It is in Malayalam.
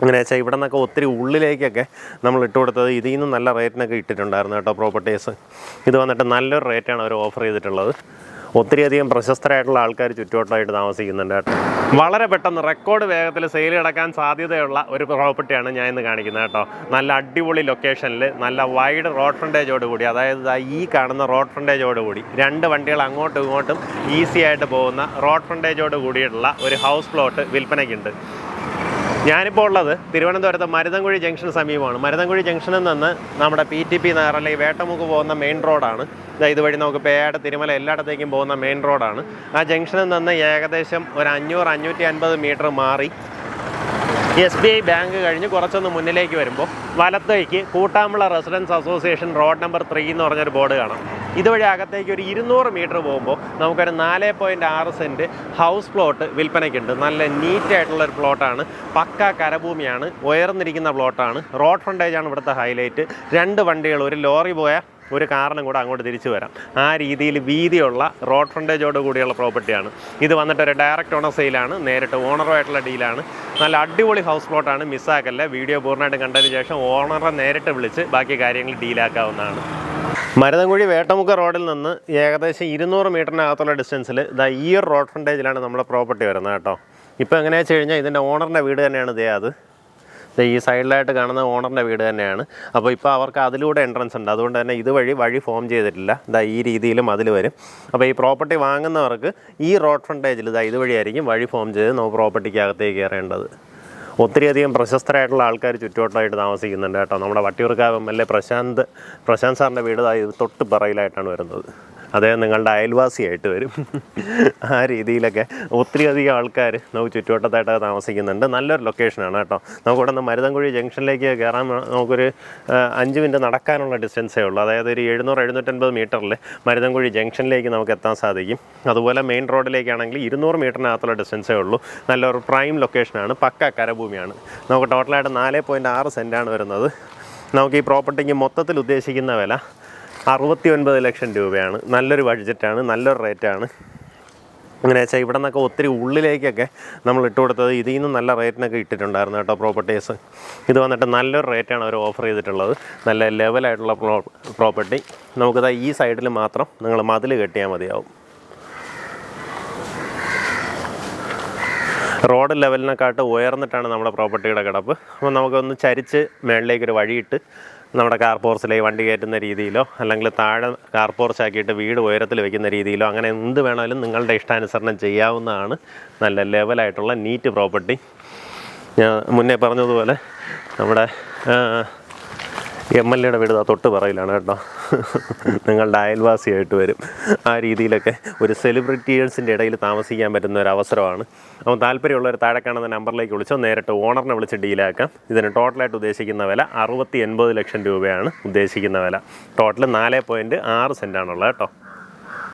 അങ്ങനെ വെച്ചാൽ ഇവിടെ നിന്നൊക്കെ ഒത്തിരി ഉള്ളിലേക്കൊക്കെ നമ്മൾ ഇട്ട് കൊടുത്തത് ഇതിൽ നിന്ന് നല്ല റേറ്റിനൊക്കെ ഇട്ടിട്ടുണ്ടായിരുന്നു കേട്ടോ പ്രോപ്പർട്ടീസ് ഇത് വന്നിട്ട് നല്ലൊരു റേറ്റാണ് അവർ ഓഫർ ചെയ്തിട്ടുള്ളത്. ഒത്തിരിയധികം പ്രശസ്തരായിട്ടുള്ള ആൾക്കാർ ചുറ്റുവട്ടമായിട്ട് താമസിക്കുന്നുണ്ട് കേട്ടോ. വളരെ പെട്ടെന്ന് റെക്കോർഡ് വേഗത്തിൽ സെയിൽ കിടക്കാൻ സാധ്യതയുള്ള ഒരു പ്രോപ്പർട്ടിയാണ് ഞാൻ ഇന്ന് കാണിക്കുന്നത് കേട്ടോ. നല്ല അടിപൊളി ലൊക്കേഷനിൽ നല്ല വൈഡ് റോഡ് ഫ്രണ്ടേജോട് കൂടി അതായത് ഈ കാണുന്ന റോഡ് ഫ്രണ്ടേജോട് കൂടി രണ്ട് വണ്ടികൾ അങ്ങോട്ടും ഇങ്ങോട്ടും ഈസി ആയിട്ട് പോകുന്ന റോഡ് ഫ്രണ്ടേജോട് കൂടിയിട്ടുള്ള ഒരു ഹൗസ് പ്ലോട്ട് വിൽപ്പനയ്ക്കുണ്ട്. ഞാനിപ്പോൾ ഉള്ളത് തിരുവനന്തപുരത്ത് മരുതൻകുഴി ജംഗ്ഷൻ സമീപമാണ്. മരുതൻകുഴി ജംഗ്ഷനിൽ നിന്ന് നമ്മുടെ പി ടി പി നഗർ അല്ലെങ്കിൽ വേട്ടമുക്ക് പോകുന്ന മെയിൻ റോഡാണ് ഇതുവഴി നമുക്ക് പേയാട് തിരുമല എല്ലായിടത്തേക്കും പോകുന്ന മെയിൻ റോഡാണ് ആ ജംഗ്ഷനിൽ നിന്ന് ഏകദേശം ഒരു അഞ്ഞൂറ് അഞ്ഞൂറ്റി അൻപത് മീറ്റർ മാറി എസ് ബി ഐ ബാങ്ക് കഴിഞ്ഞ് കുറച്ചൊന്ന് മുന്നിലേക്ക് വരുമ്പോൾ വലത്തേക്ക് Koottampala residence association road number three എന്ന് പറഞ്ഞൊരു ബോർഡ് കാണാം. ഇതുവഴി അകത്തേക്ക് ഒരു ഇരുന്നൂറ് മീറ്റർ പോകുമ്പോൾ നമുക്കൊരു നാല് പോയിന്റ് ആറ് സെന്റ് ഹൗസ് പ്ലോട്ട് വിൽപ്പനയ്ക്കുണ്ട്. നല്ല നീറ്റ് ആയിട്ടുള്ള ഒരു പ്ലോട്ടാണ് പക്ക കരഭൂമിയാണ്. ഉയർന്നിരിക്കുന്ന പ്ലോട്ടാണ് റോഡ് ഫ്രണ്ടേജാണ് ഇവിടുത്തെ ഹൈലൈറ്റ് രണ്ട് വണ്ടികൾ ഒരു ലോറി പോയ ഒരു കാറിനും കൂടെ അങ്ങോട്ട് തിരിച്ചു വരാം. ആ രീതിയിൽ വീതിയുള്ള റോഡ് ഫ്രണ്ടേജോട് കൂടിയുള്ള പ്രോപ്പർട്ടിയാണ് ഇത് വന്നിട്ട് ഒരു ഡയറക്റ്റ് ഓണർ സെയിലാണ് നേരിട്ട് ഓണറുമായിട്ടുള്ള ഡീലാണ് നല്ല അടിപൊളി ഹൗസ് പ്ലോട്ടാണ് മിസ്സാക്കല്ല വീഡിയോ പൂർണമായിട്ട് കണ്ടതിന് ശേഷം ഓണറെ നേരിട്ട് വിളിച്ച് ബാക്കി കാര്യങ്ങൾ ഡീലാക്കാവുന്നതാണ് മരുതൻകുഴി വേട്ടമുക്ക റോഡിൽ നിന്ന് ഏകദേശം ഇരുന്നൂറ് മീറ്ററിനകത്തുള്ള ഡിസ്റ്റൻസിൽ ഇതാ ഈ ഒരു റോഡ് ഫ്രണ്ടേജിലാണ് നമ്മുടെ പ്രോപ്പർട്ടി വരുന്നത് കേട്ടോ. ഇപ്പോൾ എങ്ങനെയാണെന്ന് വെച്ച് കഴിഞ്ഞാൽ ഇതിന്റെ ഓണറിന്റെ വീട് തന്നെയാണ് ഇതേ അത്. ഈ സൈഡിലായിട്ട് കാണുന്ന ഓണറിന്റെ വീട് തന്നെയാണ്. അപ്പോൾ ഇപ്പോൾ അവർക്ക് അതിലൂടെ എൻട്രൻസ് ഉണ്ട്. അതുകൊണ്ട് തന്നെ ഇതുവഴി വഴി ഫോം ചെയ്തിട്ടില്ല. ഇതാ ഈ രീതിയിലും അതിൽ വരും. അപ്പോൾ ഈ പ്രോപ്പർട്ടി വാങ്ങുന്നവർക്ക് ഈ റോഡ് ഫ്രണ്ടേജിൽ ഇതാ ഇതുവഴിയായിരിക്കും വഴി ഫോം ചെയ്ത് നമുക്ക് പ്രോപ്പർട്ടിക്ക് അകത്തേക്ക് കയറേണ്ടത്. ഒത്തിരിയധികം പ്രശസ്തരായിട്ടുള്ള ആൾക്കാർ ചുറ്റുവട്ടമായിട്ട് താമസിക്കുന്നുണ്ട് കേട്ടോ. നമ്മുടെ Vattiyoorkavu M L A Prashanth Prashanth സാറിന്റെ വീട് തൊട്ട് പറയിലായിട്ടാണ് വരുന്നത്. അദ്ദേഹം നിങ്ങളുടെ അയൽവാസിയായിട്ട് വരും. ആ രീതിയിലൊക്കെ ഒത്തിരി അധികം ആൾക്കാർ നമുക്ക് ചുറ്റുവട്ടത്തായിട്ട് താമസിക്കുന്നുണ്ട്. നല്ലൊരു ലൊക്കേഷനാണ് കേട്ടോ. നമുക്കിവിടെ നിന്ന് മരുതൻകുഴി ജംഗ്ഷനിലേക്ക് കയറാൻ നമുക്കൊരു അഞ്ച് മിനിറ്റ് നടക്കാനുള്ള ഡിസ്റ്റൻസേ ഉള്ളൂ. അതായത് ഒരു എഴുന്നൂറ് എഴുന്നൂറ്റൻപത് മീറ്ററിൽ മരുതൻകുഴി ജംഗ്ഷനിലേക്ക് നമുക്ക് എത്താൻ സാധിക്കും. അതുപോലെ മെയിൻ റോഡിലേക്കാണെങ്കിൽ ഇരുന്നൂറ് മീറ്ററിനകത്തുള്ള ഡിസ്റ്റൻസേ ഉള്ളൂ. നല്ലൊരു പ്രൈം ലൊക്കേഷനാണ് പക്ക കരഭൂമിയാണ്. നമുക്ക് ടോട്ടലായിട്ട് നാല് പോയിന്റ് ആറ് സെന്റാണ് വരുന്നത്. നമുക്ക് ഈ പ്രോപ്പർട്ടിക്ക് മൊത്തത്തിൽ ഉദ്ദേശിക്കുന്ന വില അറുപത്തി ഒൻപത് ലക്ഷം രൂപയാണ്. നല്ലൊരു ബഡ്ജറ്റാണ് നല്ലൊരു റേറ്റാണ്. അങ്ങനെ വെച്ചാൽ ഇവിടെ നിന്നൊക്കെ ഒത്തിരി ഉള്ളിലേക്കൊക്കെ നമ്മൾ ഇട്ട് കൊടുത്തത്. ഇതിൽ നിന്ന് നല്ല റേറ്റിനൊക്കെ ഇട്ടിട്ടുണ്ടായിരുന്നു കേട്ടോ പ്രോപ്പർട്ടീസ്. ഇത് വന്നിട്ട് നല്ലൊരു റേറ്റാണ് അവർ ഓഫർ ചെയ്തിട്ടുള്ളത്. നല്ല ലെവലായിട്ടുള്ള പ്രോ പ്രോപ്പർട്ടി. നമുക്കിത് ഈ സൈഡിൽ മാത്രം നിങ്ങൾ മതിൽ കെട്ടിയാൽ മതിയാവും. റോഡ് ലെവലിനെക്കാട്ട് ഉയർന്നിട്ടാണ് നമ്മുടെ പ്രോപ്പർട്ടിയുടെ കിടപ്പ്. അപ്പോൾ നമുക്കൊന്ന് ചരിച്ച് മേളിലേക്കൊരു വഴിയിട്ട് നമ്മുടെ കാർ പോർച്ചിലേക്ക് വണ്ടി കയറ്റുന്ന രീതിയിലോ അല്ലെങ്കിൽ താഴെ കാർ പോർച്ചാക്കിയിട്ട് വീട് ഉയരത്തിൽ വെക്കുന്ന രീതിയിലോ അങ്ങനെ എന്ത് വേണമെങ്കിലും നിങ്ങളുടെ ഇഷ്ടാനുസരണം ചെയ്യാവുന്നതാണ് നല്ല ലെവലായിട്ടുള്ള നീറ്റ് പ്രോപ്പർട്ടി ഞാൻ മുന്നേ പറഞ്ഞതുപോലെ നമ്മുടെ എം എൽ എയുടെ വീട് തൊട്ട് പറയിലാണ് കേട്ടോ. നിങ്ങളുടെ അയൽവാസിയായിട്ട് വരും. ആ രീതിയിലൊക്കെ ഒരു സെലിബ്രിറ്റീസിന്റെ ഇടയിൽ താമസിക്കാൻ പറ്റുന്ന ഒരു അവസരമാണ്. അപ്പോൾ താല്പര്യമുള്ള താഴെ കാണുന്ന നമ്പറിലേക്ക് വിളിച്ചോ നേരിട്ട് ഓണറിനെ വിളിച്ച് ഡീലാക്കാം ഇതിന് ടോട്ടലായിട്ട് ഉദ്ദേശിക്കുന്ന വില അറുപത്തി എൺപത് ലക്ഷം രൂപയാണ് ഉദ്ദേശിക്കുന്ന വില. ടോട്ടൽ നാല് പോയിന്റ് ആറ് സെന്റാണുള്ളത് കേട്ടോ.